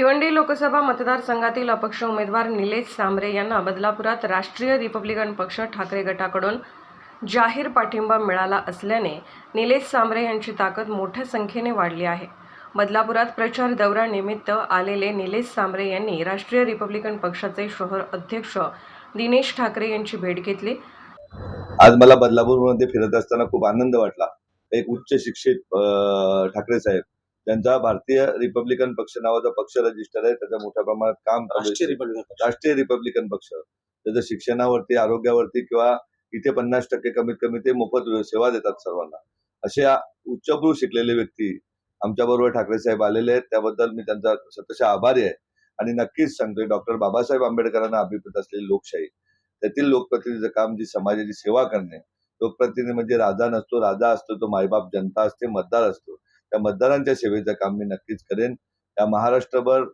भिवंडी लोकसभा मतदारसंघातील अपक्ष उमेदवार निलेश सांबरे यांना बदलापुरात राष्ट्रीय रिपब्लिकन पक्ष ठाकरे गटाकडून जाहीर पाठिंबा मिळाला असल्याने निलेश सांबरे यांची ताकद मोठ्या संख्येने वाढली आहे. बदलापुरात प्रचार दौऱ्यानिमित्त आलेले निलेश सांबरे यांनी राष्ट्रीय रिपब्लिकन पक्षाचे शहर अध्यक्ष दिनेश ठाकरे यांची भेट घेतली. आज मला बदलापूरमध्ये फिरत असताना खूप आनंद वाटला. एक उच्च शिक्षित अं, ठाकरे साहेब त्यांचा भारतीय रिपब्लिकन पक्ष नावाचा पक्ष रजिस्टर आहे. त्याचं मोठ्या प्रमाणात काम चालू आहे. राष्ट्रीय रिपब्लिकन पक्ष. राष्ट्रीय रिपब्लिकन पक्ष. त्याचं शिक्षणावरती आरोग्यावरती किंवा इथे पन्नास टक्के कमीत कमी ते मोफत सेवा देतात सर्वांना. असे उच्चभ्रू शिकलेले व्यक्ती आमच्या बरोबर ठाकरे साहेब आलेले आहेत. त्याबद्दल मी त्यांचा सतशा आभारी आहे. आणि नक्कीच सांगतोय डॉक्टर बाबासाहेब आंबेडकरांना अभिप्रेत असलेली लोकशाही त्यातील लोकप्रतिनिधीचं काम जी समाजाची सेवा करणे लोकप्रतिनिधी म्हणजे राजा नसतो राजा असतो तो मायबाप जनता असते मतदार असतो. त्या मतदारांच्या सेवेचं काम मी नक्कीच करेन. या महाराष्ट्रभर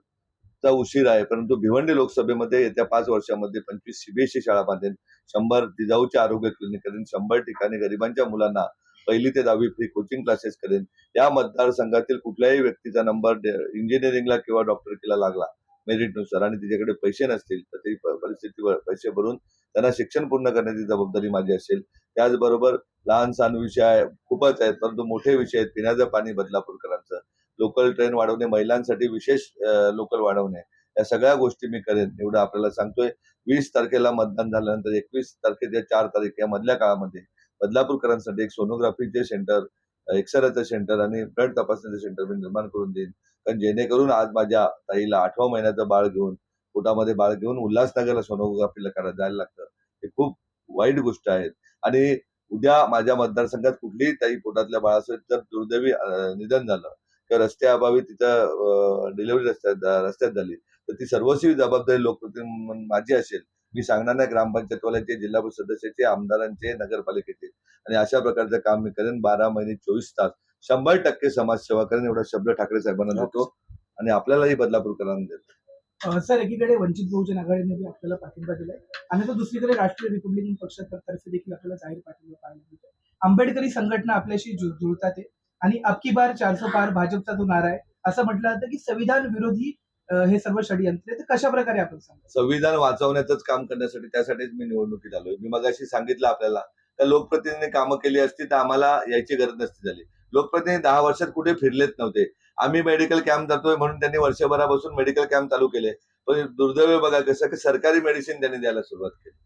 चा उशीर आहे परंतु भिवंडी लोकसभेमध्ये येत्या पाच वर्षामध्ये पंचवीस सीबीएसई शाळा बांधेन शंभर जिजाऊच्या आरोग्य क्लिनिक करेन शंभर ठिकाणी गरिबांच्या मुलांना पहिली ते दहावी फ्री कोचिंग क्लासेस करेन. या मतदारसंघातील कुठल्याही व्यक्तीचा नंबर इंजिनिअरिंगला किंवा डॉक्टरकीला लागला मेरिटनुसार आणि तिच्याकडे पैसे नसतील तर ती परिस्थितीवर पैसे भरून त्यांना शिक्षण पूर्ण करण्याची जबाबदारी माझी असेल. त्याचबरोबर लहान सहान विषय खूपच आहेत परंतु मोठे विषय आहेत पिण्याचं पाणी बदलापूरकरांचं. लोकल ट्रेन वाढवणे महिलांसाठी विशेष लोकल वाढवणे या सगळ्या गोष्टी मी करेन एवढं आपल्याला सांगतोय. वीस तारखेला मतदान झाल्यानंतर एकवीस तारखेच्या चार तारीख या मधल्या काळामध्ये बदलापूरकरांसाठी एक सोनोग्राफीचे सेंटर एक्सरेचं सेंटर आणि ब्लड तपासणीचं सेंटर मी निर्माण करून देईन. कारण जेणेकरून आज माझ्या ताईला आठवा महिन्याचं बाळ घेऊन पोटामध्ये बाळ घेऊन उल्हासनगरला सोनोग्राफीला करा जायला लागतं. हे खूप वाईट गोष्ट आहे. आणि उद्या माझ्या मतदारसंघात कुठलीही ताई पोटातल्या बाळाचं जर दुर्दैवी निधन झालं. किंवा रस्त्याअभावी तिथं डिलिव्हरी रस्त्यात रस्त्यात झाली. तर ती सर्वस्वी जबाबदारी लोकप्रतिनिधी माझी असेल. मी सांगणार नाही ग्रामपंचायतवाल्याचे जिल्हा परिषद सदस्याचे आमदारांचे नगरपालिकेचे. आणि अशा प्रकारचं काम मी करेन. बारा महिने चोवीस तास. शंभर टक्के समाजसेवा करेन एवढा शब्द ठाकरे साहेबांना देतो. आणि आपल्यालाही बदलापूरकरांना देतो. अं, सर एकीकडे वंचित बहुजन आघाडीने बी आपल्याला पाठिंबा दिलाय. आणि तर दुसरीकडे राष्ट्रीय रिपब्लिकन पक्षातर्फे देखील आपल्याला जाहीर पाठिंबा पाहायला मिळतोय. आंबेडकरी संघटना आपल्याशी जुळतात आहे. आणि अबकी बार चारसो पार भाजपचा जो नारा आहे असं म्हटलं जातं की संविधान विरोधी हे सर्व षडयंत्र आहे. तर कशा प्रकारे आपण सांगतो संविधान वाचवण्याचंच काम करण्यासाठी त्यासाठीच मी निवडणुकीत आलोय. मी मगाशी सांगितलं आपल्याला त्या लोकप्रतिनिधींनी कामं केली असती तर आम्हाला यायची गरज नसती झाली. लोकप्रतिनिधी दहा वर्षात कुठे फिरलेच नव्हते. आम्ही मेडिकल कॅम्प जातोय म्हणून त्यांनी वर्षभरापासून मेडिकल कॅम्प चालू केले. पण दुर्दैव बघा कसं की सरकारी मेडिसिन त्यांनी द्यायला सुरुवात केली.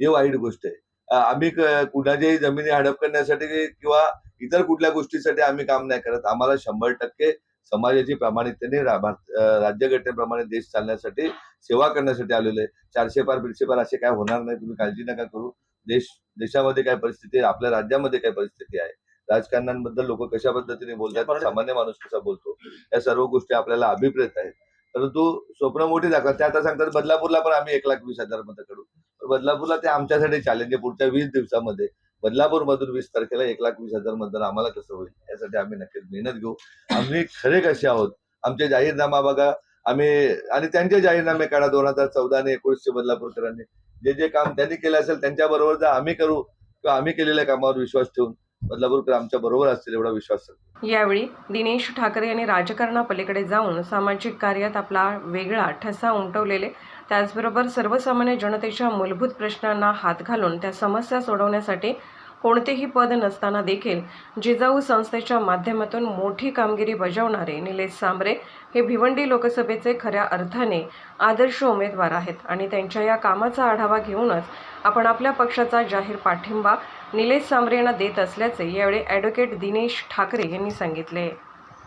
ही वाईट गोष्ट आहे. आम्ही कुणाच्याही जमिनी हडप करण्यासाठी किंवा इतर कुठल्या गोष्टीसाठी आम्ही काम नाही करत. आम्हाला शंभर टक्के समाजाची प्रामाणिकतेने राज्यघटनेप्रमाणे देश चालण्यासाठी सेवा करण्यासाठी आलेले चारशे पार बिरशे पार असे काय होणार नाही तुम्ही काळजी नका करू. देश देशामध्ये काय परिस्थिती आहे आपल्या राज्यामध्ये काय परिस्थिती आहे. राजकारणांबद्दल लोक कशा पद्धतीने बोलतात सामान्य माणूस कसा बोलतो या सर्व गोष्टी आपल्याला अभिप्रेत आहेत. परंतु स्वप्न मोठी दाखवतात. ते आता सांगतात बदलापूरला पण आम्ही एक लाख वीस हजार मतं करू. पण बदलापूरला ते आमच्यासाठी चॅलेंज आहे. पुढच्या वीस दिवसामध्ये बदलापूर मधून वीस तारखेला एक लाख वीस हजार मतदान आम्हाला कसं होईल? यासाठी आम्ही नक्कीच मेहनत घेऊ. आम्ही खरे कसे आहोत? आमचे जाहीरनामा बघा. आम्ही आणि त्यांचे जाहीरनामे काढा. दोन हजार चौदा आणि एकोणीसशे बदलापूरकरांनी. जे जे काम त्यांनी केलं असेल त्यांच्या बरोबर जर आम्ही करू किंवा आम्ही केलेल्या कामावर विश्वास ठेवून बदलापूरकर आमच्या बरोबर असतील एवढा विश्वास यावेळी दिनेश ठाकरे यांनी राजकारणापलीकडे जाऊन सामाजिक कार्यात आपला वेगळा ठसा उमटवलेले त्याचबरोबर सर्वसामान्य जनतेच्या मूलभूत प्रश्नांना हात घालून त्या समस्या सोडवण्यासाठी कोणतेही पद नसताना देखील जिजाऊ संस्थेच्या माध्यमातून मोठी कामगिरी बजावणारे निलेश सांबरे हे भिवंडी लोकसभेचे खऱ्या अर्थाने आदर्श उमेदवार आहेत आणि त्यांच्या या कामाचा आढावा घेऊनच आपण आपल्या पक्षाचा जाहीर पाठिंबा निलेश सांबरे यांना देत असल्याचे यावेळी ॲडव्होकेट दिनेश ठाकरे यांनी सांगितले.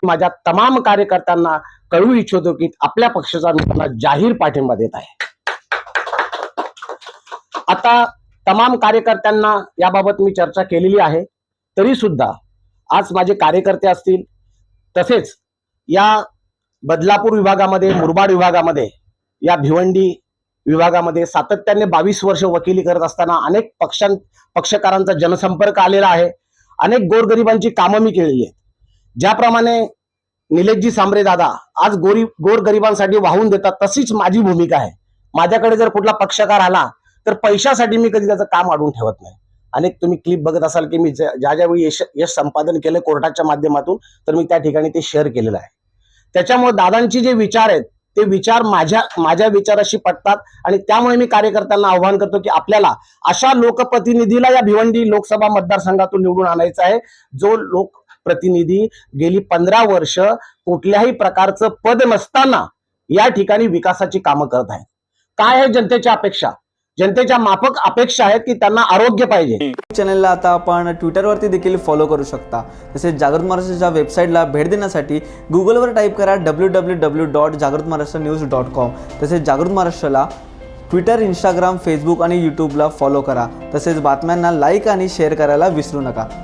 माझ्या तमाम कार्यकर्त्यांना कळू इच्छितो की आपल्या पक्षाचा मी जाहीर पाठिंबा देत आहे. आता तमाम कार्यकर्त्यांना याबाबत मी चर्चा केलेली आहे. तरी सुद्धा आज माझे कार्यकर्ते असतील तसेच या बदलापूर विभागामध्ये मुरबाड विभागामध्ये या भिवंडी विभागामध्ये सातत्याने बावीस वर्ष वकिली करत असताना अनेक पक्षां पक्षकारांचा जनसंपर्क आलेला आहे. अनेक गोरगरिबांची कामं मी केलेली आहेत. ज्याप्रमाणे निलेशजी सांबरे दादा आज गोरी गोरगरिबांसाठी वाहून देतात तशीच माझी भूमिका आहे. माझ्याकडे जर कुठला पक्षकार आला तर पैशासाठी मी कधी त्याचं काम अडवून ठेवत नाही. अनेक तुम्ही क्लिप बघत असाल की मी ज्या ज्या ज्यावेळी यश यश संपादन केलं कोर्टाच्या माध्यमातून तर मी त्या ठिकाणी ते शेअर केलेलं आहे. त्याच्यामुळे दादांची जे विचार आहेत ते विचार माझ्या माझ्या विचाराशी पटतात आणि त्यामुळे मी कार्यकर्त्यांना आव्हान करतो की आपल्याला अशा लोकप्रतिनिधीला या भिवंडी लोकसभा मतदारसंघातून निवडून आणायचा आहे. जो लोकप्रतिनिधी गेली पंधरा वर्ष कुठल्याही प्रकारचं पद नसताना या ठिकाणी विकासाची कामं करत आहे. काय आहे जनतेच्या अपेक्षा? जनतेच्या माफक अपेक्षा आहेत की त्यांना आरोग्य पाहिजे. चॅनलला आता आपण ट्विटरवरती देखील फॉलो करू शकता. तसेच जागृत महाराष्ट्राच्या वेबसाईटला भेट देण्यासाठी गुगलवर टाईप करा डब्ल्यू डब्ल्यू डब्ल्यू डॉट जागृत महाराष्ट्र न्यूज डॉट कॉम तसेच जागृत महाराष्ट्राला ट्विटर इंस्टाग्राम फेसबुक आणि यूट्यूबला फॉलो करा. तसेच बातम्यांना लाईक आणि शेअर करायला विसरू नका.